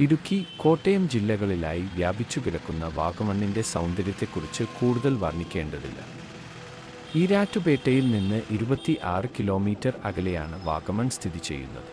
ഇടുക്കി കോട്ടയം ജില്ലകളിലായി വ്യാപിച്ചു കിടക്കുന്ന വാഗമണ്ണിന്റെ സൗന്ദര്യത്തെക്കുറിച്ച് കൂടുതൽ വർണിക്കേണ്ടതില്ല. ഈരാറ്റുപേട്ടയിൽ നിന്ന് ഇരുപത്തി ആറ് കിലോമീറ്റർ അകലെയാണ് വാഗമൺ സ്ഥിതി ചെയ്യുന്നത്.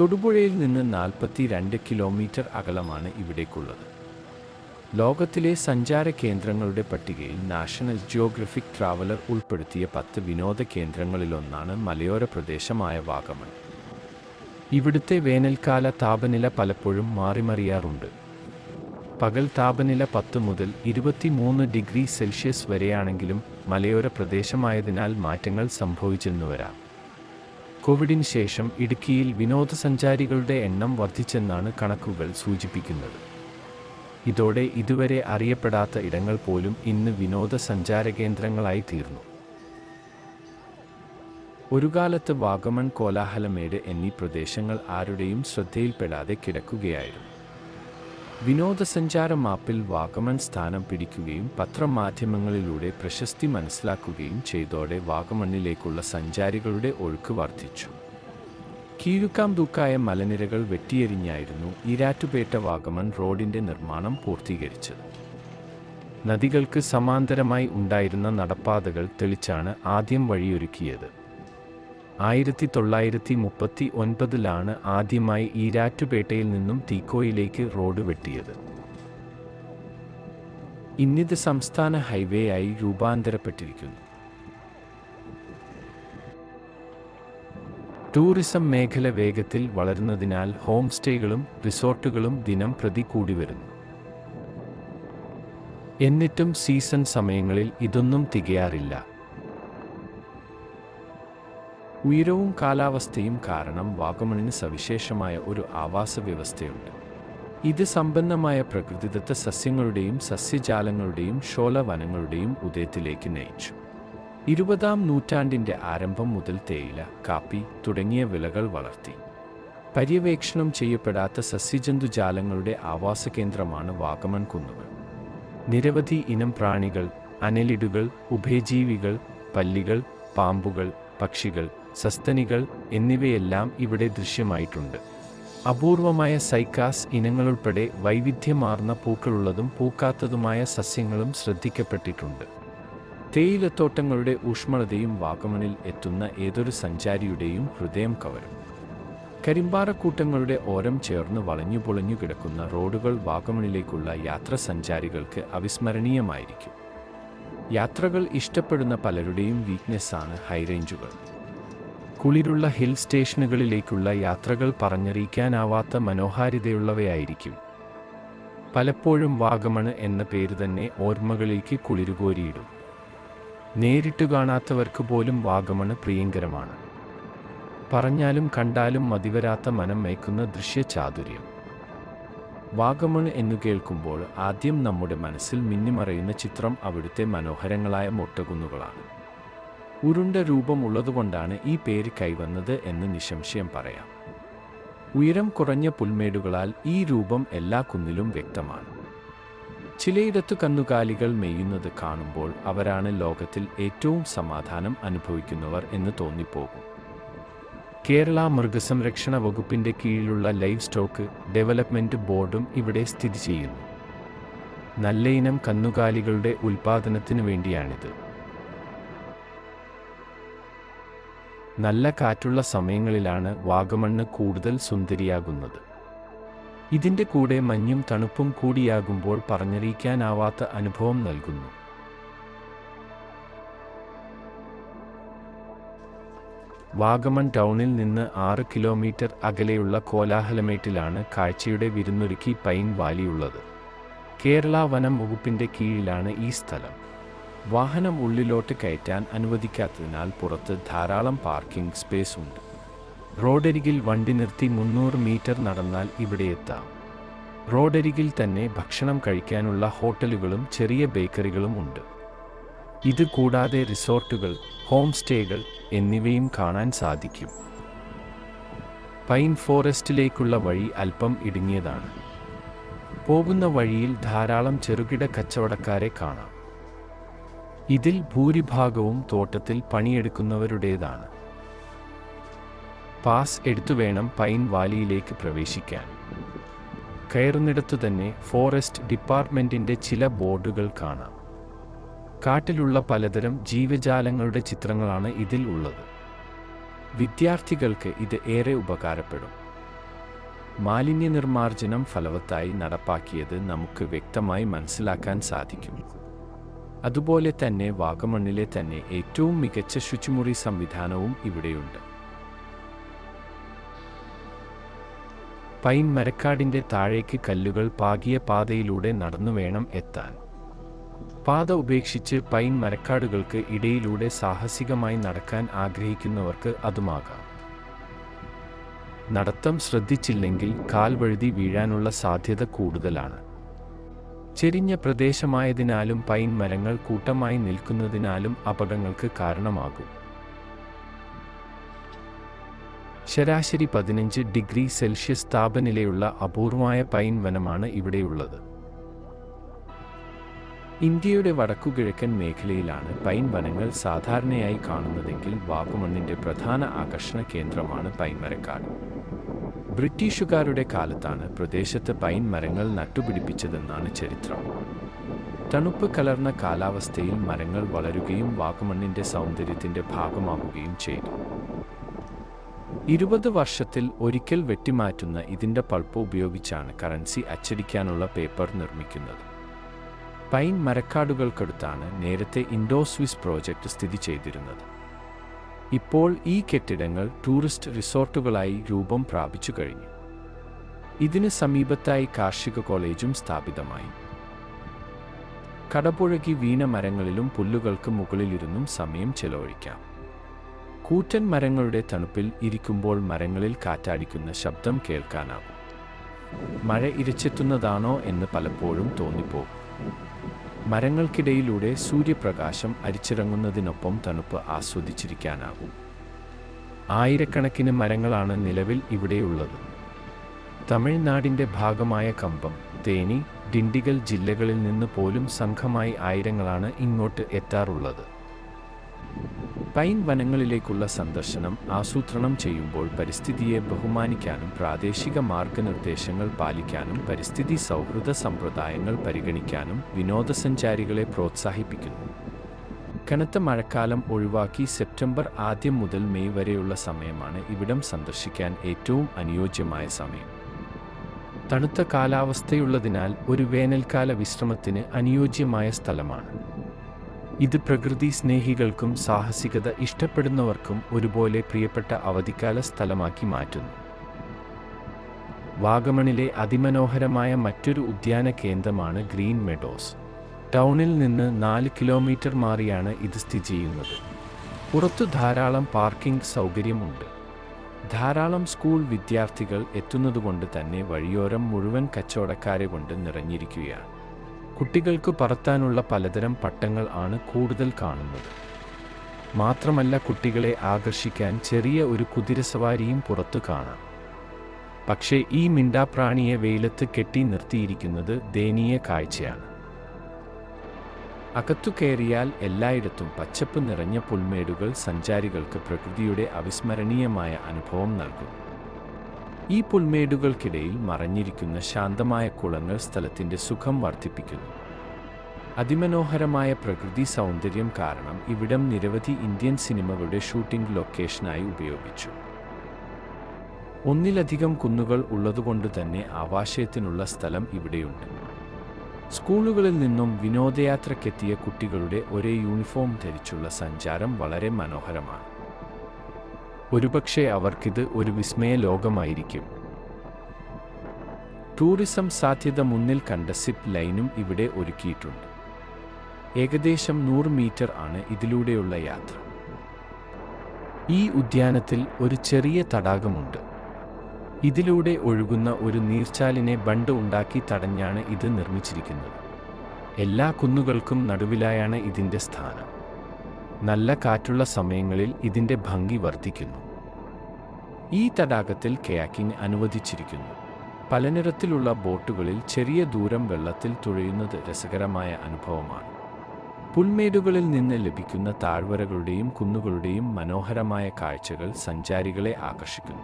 തൊടുപുഴയിൽ നിന്ന് നാൽപ്പത്തി രണ്ട് കിലോമീറ്റർ അകലമാണ് ഇവിടേക്കുള്ളത്. ലോകത്തിലെ സഞ്ചാര കേന്ദ്രങ്ങളുടെ പട്ടികയിൽ നാഷണൽ ജിയോഗ്രഫിക് ട്രാവലർ ഉൾപ്പെടുത്തിയ പത്ത് വിനോദ കേന്ദ്രങ്ങളിലൊന്നാണ് മലയോര പ്രദേശമായ വാഗമൺ. ഇവിടുത്തെ വേനൽക്കാല താപനില പലപ്പോഴും മാറിമറിയാറുണ്ട്. പകൽ താപനില പത്ത് മുതൽ ഇരുപത്തിമൂന്ന് ഡിഗ്രി സെൽഷ്യസ് വരെയാണെങ്കിലും മലയോര പ്രദേശമായതിനാൽ മാറ്റങ്ങൾ സംഭവിച്ചെന്നു വരാം. കോവിഡിന് ശേഷം ഇടുക്കിയിൽ വിനോദസഞ്ചാരികളുടെ എണ്ണം വർദ്ധിച്ചെന്നാണ് കണക്കുകൾ സൂചിപ്പിക്കുന്നത്. ഇതോടെ ഇതുവരെ അറിയപ്പെടാത്ത ഇടങ്ങൾ പോലും ഇന്ന് വിനോദസഞ്ചാര കേന്ദ്രങ്ങളായി തീർന്നു. ഒരു കാലത്ത് വാഗമൺ കോലാഹലമേട് എന്നീ പ്രദേശങ്ങൾ ആരുടെയും ശ്രദ്ധയിൽപ്പെടാതെ കിടക്കുകയായിരുന്നു. വിനോദസഞ്ചാര മാപ്പിൽ വാഗമൺ സ്ഥാനം പിടിക്കുകയും പത്രമാധ്യമങ്ങളിലൂടെ പ്രശസ്തി മനസ്സിലാക്കുകയും ചെയ്തോടെ വാഗമണ്ണിലേക്കുള്ള സഞ്ചാരികളുടെ ഒഴുക്ക് വർദ്ധിച്ചു. കീഴുക്കാം തൂക്കായ മലനിരകൾ വെട്ടിയെരിഞ്ഞായിരുന്നു ഈരാറ്റുപേട്ട വാഗമൺ റോഡിന്റെ നിർമ്മാണം പൂർത്തീകരിച്ചത്. നദികൾക്ക് സമാന്തരമായി ഉണ്ടായിരുന്ന നടപ്പാതകൾ തെളിച്ചാണ് ആദ്യം വഴിയൊരുക്കിയത്. ആയിരത്തി തൊള്ളായിരത്തി മുപ്പത്തി ഒൻപതിലാണ് ആദ്യമായി ഈരാറ്റുപേട്ടയിൽ നിന്നും തീക്കോയിലേക്ക് റോഡ് വെട്ടിയത്. ഇന്നിത് സംസ്ഥാന ഹൈവേ ആയി രൂപാന്തരപ്പെട്ടിരിക്കുന്നു. ടൂറിസം മേഖല വേഗത്തിൽ വളരുന്നതിനാൽ ഹോം സ്റ്റേകളും റിസോർട്ടുകളും ദിനം പ്രതി കൂടി വരുന്നു. എന്നിട്ടും സീസൺ സമയങ്ങളിൽ ഇതൊന്നും തികയാറില്ല. ഉയരവും കാലാവസ്ഥയും കാരണം വാഗമണിന് സവിശേഷമായ ഒരു ആവാസ വ്യവസ്ഥയുണ്ട്. ഇത് സമ്പന്നമായ പ്രകൃതിദത്ത സസ്യങ്ങളുടെയും സസ്യജാലങ്ങളുടെയും ഷോലവനങ്ങളുടെയും ഉദയത്തിലേക്ക് നയിച്ചു. ഇരുപതാം നൂറ്റാണ്ടിന്റെ ആരംഭം മുതൽ തേയില കാപ്പി തുടങ്ങിയ വിളകൾ വളർത്തി. പര്യവേക്ഷണം ചെയ്യപ്പെടാത്ത സസ്യജന്തുജാലങ്ങളുടെ ആവാസ കേന്ദ്രമാണ് വാഗമൺ കുന്നുകൾ. നിരവധി ഇനം പ്രാണികൾ അനലിടുകൾ ഉഭയജീവികൾ പല്ലികൾ പാമ്പുകൾ പക്ഷികൾ സസ്തനികൾ എന്നിവയെല്ലാം ഇവിടെ ദൃശ്യമായിട്ടുണ്ട്. അപൂർവമായ സൈക്കാസ് ഇനങ്ങളുൾപ്പെടെ വൈവിധ്യമാർന്ന പൂക്കളുള്ളതും പൂക്കാത്തതുമായ സസ്യങ്ങളും ശ്രദ്ധിക്കപ്പെട്ടിട്ടുണ്ട്. തേയിലത്തോട്ടങ്ങളുടെ ഊഷ്മളതയും വാഗമണിൽ എത്തുന്ന ഏതൊരു സഞ്ചാരിയുടെയും ഹൃദയം കവരും. കരിമ്പാറക്കൂട്ടങ്ങളുടെ ഓരം ചേർന്ന് വളഞ്ഞു പൊളഞ്ഞു കിടക്കുന്ന റോഡുകൾ വാഗമണിലേക്കുള്ള യാത്ര സഞ്ചാരികൾക്ക് അവിസ്മരണീയമായിരിക്കും. യാത്രകൾ ഇഷ്ടപ്പെടുന്ന പലരുടെയും വീക്ക്നെസ്സാണ് ഹൈറേഞ്ചുകൾ കുളിരുള്ള ഹിൽ സ്റ്റേഷനുകളിലേക്കുള്ള യാത്രകൾ പറഞ്ഞറിയിക്കാനാവാത്ത മനോഹാരിതയുള്ളവയായിരിക്കും. പലപ്പോഴും വാഗമണ് എന്ന പേര് തന്നെ ഓർമ്മകളിലേക്ക് കുളിരുകോരിയിടും. നേരിട്ട് കാണാത്തവർക്ക് പോലും വാഗമണ് പ്രിയങ്കരമാണ്. പറഞ്ഞാലും കണ്ടാലും മതിവരാത്ത മനം മയക്കുന്ന ദൃശ്യചാതുര്യം. വാഗമൺ എന്നു കേൾക്കുമ്പോൾ ആദ്യം നമ്മുടെ മനസ്സിൽ മിന്നിമറയുന്ന ചിത്രം അവിടുത്തെ മനോഹരങ്ങളായ മൊട്ടകുന്നുകളാണ്. ഉരുണ്ട രൂപമുള്ളതുകൊണ്ടാണ് ഈ പേര് കൈവന്നത് എന്ന് നിശംശയം പറയാം. ഉയരം കുറഞ്ഞ പുൽമേടുകളാൽ ഈ രൂപം എല്ലാ കുന്നിലും വ്യക്തമാണ്. ചിലയിടത്തു കന്നുകാലികൾ മെയ്യുന്നത് കാണുമ്പോൾ അവരാണ് ലോകത്തിൽ ഏറ്റവും സമാധാനം അനുഭവിക്കുന്നവർ എന്ന് തോന്നിപ്പോകും. കേരള മൃഗസംരക്ഷണ വകുപ്പിന്റെ കീഴിലുള്ള ലൈവ് സ്റ്റോക്ക് ഡെവലപ്മെന്റ് ബോർഡും ഇവിടെ സ്ഥിതി ചെയ്യുന്നു. നല്ല ഇനം കന്നുകാലികളുടെ ഉൽപാദനത്തിനു വേണ്ടിയാണിത്. നല്ല കാറ്റുള്ള സമയങ്ങളിലാണ് വാഗമണ്ണ് കൂടുതൽ സുന്ദരിയാകുന്നത്. ഇതിന്റെ കൂടെ മഞ്ഞും തണുപ്പും കൂടിയാകുമ്പോൾ പറഞ്ഞറിയിക്കാനാവാത്ത അനുഭവം നൽകുന്നു. വാഗമൺ ടൗണിൽ നിന്ന് ആറ് കിലോമീറ്റർ അകലെയുള്ള കോലാഹലമേട്ടിലാണ് കാഴ്ചയുടെ വിരുന്നൊരുക്കി പൈൻ വാലിയുള്ളത്. കേരള വനം വകുപ്പിന്റെ കീഴിലാണ് ഈ സ്ഥലം. വാഹനം ഉള്ളിലോട്ട് കയറ്റാൻ അനുവദിക്കാത്തതിനാൽ പുറത്ത് ധാരാളം പാർക്കിംഗ് സ്പേസ് ഉണ്ട്. റോഡരികിൽ വണ്ടി നിർത്തി മുന്നൂറ് മീറ്റർ നടന്നാൽ ഇവിടെ എത്താം. റോഡരികിൽ തന്നെ ഭക്ഷണം കഴിക്കാനുള്ള ഹോട്ടലുകളും ചെറിയ ബേക്കറികളും ഉണ്ട്. ഇത് കൂടാതെ റിസോർട്ടുകൾ ഹോം സ്റ്റേകൾ എന്നിവയും കാണാൻ സാധിക്കും. പൈൻ ഫോറസ്റ്റിലേക്കുള്ള വഴി അല്പം ഇടുങ്ങിയതാണ്. പോകുന്ന വഴിയിൽ ധാരാളം ചെറുകിട കച്ചവടക്കാരെ കാണാം. ഇതിൽ ഭൂരിഭാഗവും തോട്ടത്തിൽ പണിയെടുക്കുന്നവരുടേതാണ്. പാസ് എടുത്തു വേണം പൈൻ വാലിയിലേക്ക് പ്രവേശിക്കാൻ. കയറുന്നിടത്തു തന്നെ ഫോറസ്റ്റ് ഡിപ്പാർട്ട്മെന്റിന്റെ ചില ബോർഡുകൾ കാണാം. കാട്ടിലുള്ള പലതരം ജീവജാലങ്ങളുടെ ചിത്രങ്ങളാണ് ഇതിൽ ഉള്ളത്. വിദ്യാർത്ഥികൾക്ക് ഇത് ഏറെ ഉപകാരപ്പെടും. മാലിന്യ നിർമ്മാർജനം ഫലവത്തായി നടപ്പാക്കിയത് നമുക്ക് വ്യക്തമായി മനസ്സിലാക്കാൻ സാധിക്കും. അതുപോലെ തന്നെ വാഗമണ്ണിലെ തന്നെ ഏറ്റവും മികച്ച ശുചിമുറി സംവിധാനവും ഇവിടെയുണ്ട്. പൈൻ മരക്കാടിന്റെ താഴേക്ക് കല്ലുകൾ പാകിയ പാതയിലൂടെ നടന്നു വേണം എത്താൻ. പാത ഉപേക്ഷിച്ച് പൈൻ മരക്കാടുകൾക്ക് ഇടയിലൂടെ സാഹസികമായി നടക്കാൻ ആഗ്രഹിക്കുന്നവർക്ക് അതുമാകാം. നടത്തം ശ്രദ്ധിച്ചില്ലെങ്കിൽ കാൽവഴുതി വീഴാനുള്ള സാധ്യത കൂടുതലാണ്. ചെരിഞ്ഞ പ്രദേശമായതിനാലും പൈൻ മരങ്ങൾ കൂട്ടമായി നിൽക്കുന്നതിനാലും അപകടങ്ങൾക്ക് കാരണമാകും. ശരാശരി പതിനഞ്ച് ഡിഗ്രി സെൽഷ്യസ് താപനിലയുള്ള അപൂർവമായ പൈൻ വനമാണ് ഇവിടെയുള്ളത്. ഇന്ത്യയുടെ വടക്കുകിഴക്കൻ മേഖലയിലാണ് പൈൻ വനങ്ങൾ സാധാരണയായി കാണുന്നതെങ്കിൽ വാഗമണ്ണിന്റെ പ്രധാന ആകർഷണ കേന്ദ്രമാണ് പൈൻ മരക്കാട്. ബ്രിട്ടീഷുകാരുടെ കാലത്താണ് പ്രദേശത്ത് പൈൻ മരങ്ങൾ നട്ടുപിടിപ്പിച്ചതെന്നാണ് ചരിത്രം. തണുപ്പ് കലർന്ന കാലാവസ്ഥയിൽ മരങ്ങൾ വളരുകയും വാഗമണ്ണിന്റെ സൗന്ദര്യത്തിന്റെ ഭാഗമാകുകയും ചെയ്തു. ഇരുപത് വർഷത്തിൽ ഒരിക്കൽ വെട്ടിമാറ്റുന്ന ഇതിന്റെ പൾപ്പ് ഉപയോഗിച്ചാണ് കറൻസി അച്ചടിക്കാനുള്ള പേപ്പർ നിർമ്മിക്കുന്നത്. പൈൻ മരക്കാടുകൾക്കടുത്താണ് നേരത്തെ ഇൻഡോ സ്വിസ് പ്രോജക്റ്റ് സ്ഥിതി ചെയ്തിരുന്നത്. ഇപ്പോൾ ഈ കെട്ടിടങ്ങൾ ടൂറിസ്റ്റ് റിസോർട്ടുകളായി രൂപം പ്രാപിച്ചു കഴിഞ്ഞു. ഇതിന് സമീപത്തായി കാർഷിക കോളേജും സ്ഥാപിതമായി. കടപുഴകി വീണ മരങ്ങളിലും പുല്ലുകൾക്ക് മുകളിലിരുന്നും സമയം ചെലവഴിക്കാം. കൂറ്റൻ മരങ്ങളുടെ തണുപ്പിൽ ഇരിക്കുമ്പോൾ മരങ്ങളിൽ കാറ്റാടിക്കുന്ന ശബ്ദം കേൾക്കാനാവും മഴ ഇരച്ചെത്തുന്നതാണോ എന്ന് പലപ്പോഴും തോന്നിപ്പോകും. മരങ്ങൾക്കിടയിലൂടെ സൂര്യപ്രകാശം അരിച്ചിറങ്ങുന്നതിനൊപ്പം തണുപ്പ് ആസ്വദിച്ചിരിക്കാനാകും. ആയിരക്കണക്കിന് മരങ്ങളാണ് നിലവിൽ ഇവിടെയുള്ളത്. തമിഴ്നാടിന്റെ ഭാഗമായ കമ്പം തേനി ഡിണ്ടിഗൽ ജില്ലകളിൽ നിന്ന് പോലും സംഘമായി ആയിരങ്ങളാണ് ഇങ്ങോട്ട് എത്താറുള്ളത്. പൈൻ വനങ്ങളിലേക്കുള്ള സന്ദർശനം ആസൂത്രണം ചെയ്യുമ്പോൾ പരിസ്ഥിതിയെ ബഹുമാനിക്കാനും പ്രാദേശിക മാർഗനിർദ്ദേശങ്ങൾ പാലിക്കാനും പരിസ്ഥിതി സൗഹൃദ സമ്പ്രദായങ്ങൾ പരിഗണിക്കാനും വിനോദസഞ്ചാരികളെ പ്രോത്സാഹിപ്പിക്കുന്നു. കനത്ത മഴക്കാലം ഒഴിവാക്കി സെപ്റ്റംബർ ആദ്യം മുതൽ മെയ് വരെയുള്ള സമയമാണ് ഇവിടം സന്ദർശിക്കാൻ ഏറ്റവും അനുയോജ്യമായ സമയം. തണുത്ത കാലാവസ്ഥയുള്ളതിനാൽ ഒരു വേനൽക്കാല വിശ്രമത്തിന് അനുയോജ്യമായ സ്ഥലമാണ്. ഇത് പ്രകൃതി സ്നേഹികൾക്കും സാഹസികത ഇഷ്ടപ്പെടുന്നവർക്കും ഒരുപോലെ പ്രിയപ്പെട്ട അവധിക്കാല സ്ഥലമാക്കി മാറ്റുന്നു. വാഗമണിലെ അതിമനോഹരമായ മറ്റൊരു ഉദ്യാന കേന്ദ്രമാണ് ഗ്രീൻ മെഡോസ്. ടൗണിൽ നിന്ന് നാല് കിലോമീറ്റർ മാറിയാണ് ഇത് സ്ഥിതി ചെയ്യുന്നത്. പുറത്തു ധാരാളം പാർക്കിംഗ് സൗകര്യമുണ്ട്. ധാരാളം സ്കൂൾ വിദ്യാർത്ഥികൾ എത്തുന്നതുകൊണ്ട് തന്നെ വഴിയോരം മുഴുവൻ കച്ചവടക്കാരെ കൊണ്ട് നിറഞ്ഞിരിക്കുകയാണ്. കുട്ടികൾക്ക് പറത്താനുള്ള പലതരം പട്ടങ്ങൾ ആണ് കൂടുതൽ കാണുന്നത്. മാത്രമല്ല കുട്ടികളെ ആകർഷിക്കാൻ ചെറിയ ഒരു കുതിരസവാരിയും പുറത്തു കാണാം. പക്ഷേ ഈ മിണ്ടാപ്രാണിയെ വെയിലത്ത് കെട്ടി നിർത്തിയിരിക്കുന്നത് ദയനീയ കാഴ്ചയാണ്. അകത്തു കയറിയാൽ എല്ലായിടത്തും പച്ചപ്പ് നിറഞ്ഞ പുൽമേടുകൾ സഞ്ചാരികൾക്ക് പ്രകൃതിയുടെ അവിസ്മരണീയമായ അനുഭവം നൽകും. ഈ പുൽമേടുകൾക്കിടയിൽ മറഞ്ഞിരിക്കുന്ന ശാന്തമായ കുളങ്ങൾ സ്ഥലത്തിന്റെ സുഖം വർദ്ധിപ്പിക്കുന്നു. അതിമനോഹരമായ പ്രകൃതി സൗന്ദര്യം കാരണം ഇവിടം നിരവധി ഇന്ത്യൻ സിനിമകളുടെ ഷൂട്ടിംഗ് ലൊക്കേഷനായി ഉപയോഗിച്ചു. ഒന്നിലധികം കുന്നുകൾ ഉള്ളതുകൊണ്ട് തന്നെ ആവാശയത്തിനുള്ള സ്ഥലം ഇവിടെയുണ്ട്. സ്കൂളുകളിൽ നിന്നും വിനോദയാത്രക്കെത്തിയ കുട്ടികളുടെ ഒരേ യൂണിഫോം ധരിച്ചുള്ള സഞ്ചാരം വളരെ മനോഹരമാണ്. ഒരുപക്ഷെ അവർക്കിത് ഒരു വിസ്മയ ലോകമായിരിക്കും. ടൂറിസം സാധ്യത മുന്നിൽ കണ്ട സിപ്പ് ലൈനും ഇവിടെ ഒരുക്കിയിട്ടുണ്ട്. ഏകദേശം നൂറ് മീറ്റർ ആണ് ഇതിലൂടെയുള്ള യാത്ര. ഈ ഉദ്യാനത്തിൽ ഒരു ചെറിയ തടാകമുണ്ട്. ഇതിലൂടെ ഒഴുകുന്ന ഒരു നീർച്ചാലിനെ ബണ്ട് ഉണ്ടാക്കി തടഞ്ഞാണ് ഇത് നിർമ്മിച്ചിരിക്കുന്നത്. എല്ലാ കുന്നുകൾക്കും നടുവിലായാണ് ഇതിന്റെ സ്ഥാനം. നല്ല കാറ്റുള്ള സമയങ്ങളിൽ ഇതിന്റെ ഭംഗി വർദ്ധിക്കുന്നു. ഈ തടാകത്തിൽ കയാക്കിംഗ് അനുവദിച്ചിരിക്കുന്നു. പലനിറത്തിലുള്ള ബോട്ടുകളിൽ ചെറിയ ദൂരം വെള്ളത്തിൽ തുഴയുന്നത് രസകരമായ അനുഭവമാണ്. പുൽമേടുകളിൽ നിന്ന് ലഭിക്കുന്ന താഴ്വരകളുടെയും കുന്നുകളുടെയും മനോഹരമായ കാഴ്ചകൾ സഞ്ചാരികളെ ആകർഷിക്കുന്നു.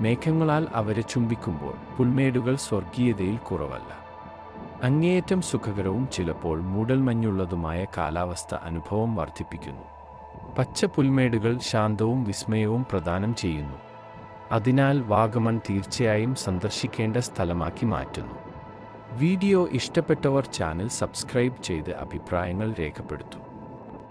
മേഘങ്ങളാൽ അവരെ ചുംബിക്കുമ്പോൾ പുൽമേടുകൾ സ്വർഗീയതയിൽ കുറവല്ല. അങ്ങേയറ്റം സുഖകരവും ചിലപ്പോൾ മൂടൽമഞ്ഞുള്ളതുമായ കാലാവസ്ഥ അനുഭവം വർദ്ധിപ്പിക്കുന്നു. പച്ച പുൽമേടുകൾ ശാന്തവും വിസ്മയവും പ്രദാനം ചെയ്യുന്നു. അതിനാൽ വാഗമൺ തീർച്ചയായും സന്ദർശിക്കേണ്ട സ്ഥലമാക്കി മാറ്റുന്നു. വീഡിയോ ഇഷ്ടപ്പെട്ടവർ ചാനൽ സബ്സ്ക്രൈബ് ചെയ്ത് അഭിപ്രായങ്ങൾ രേഖപ്പെടുത്തും.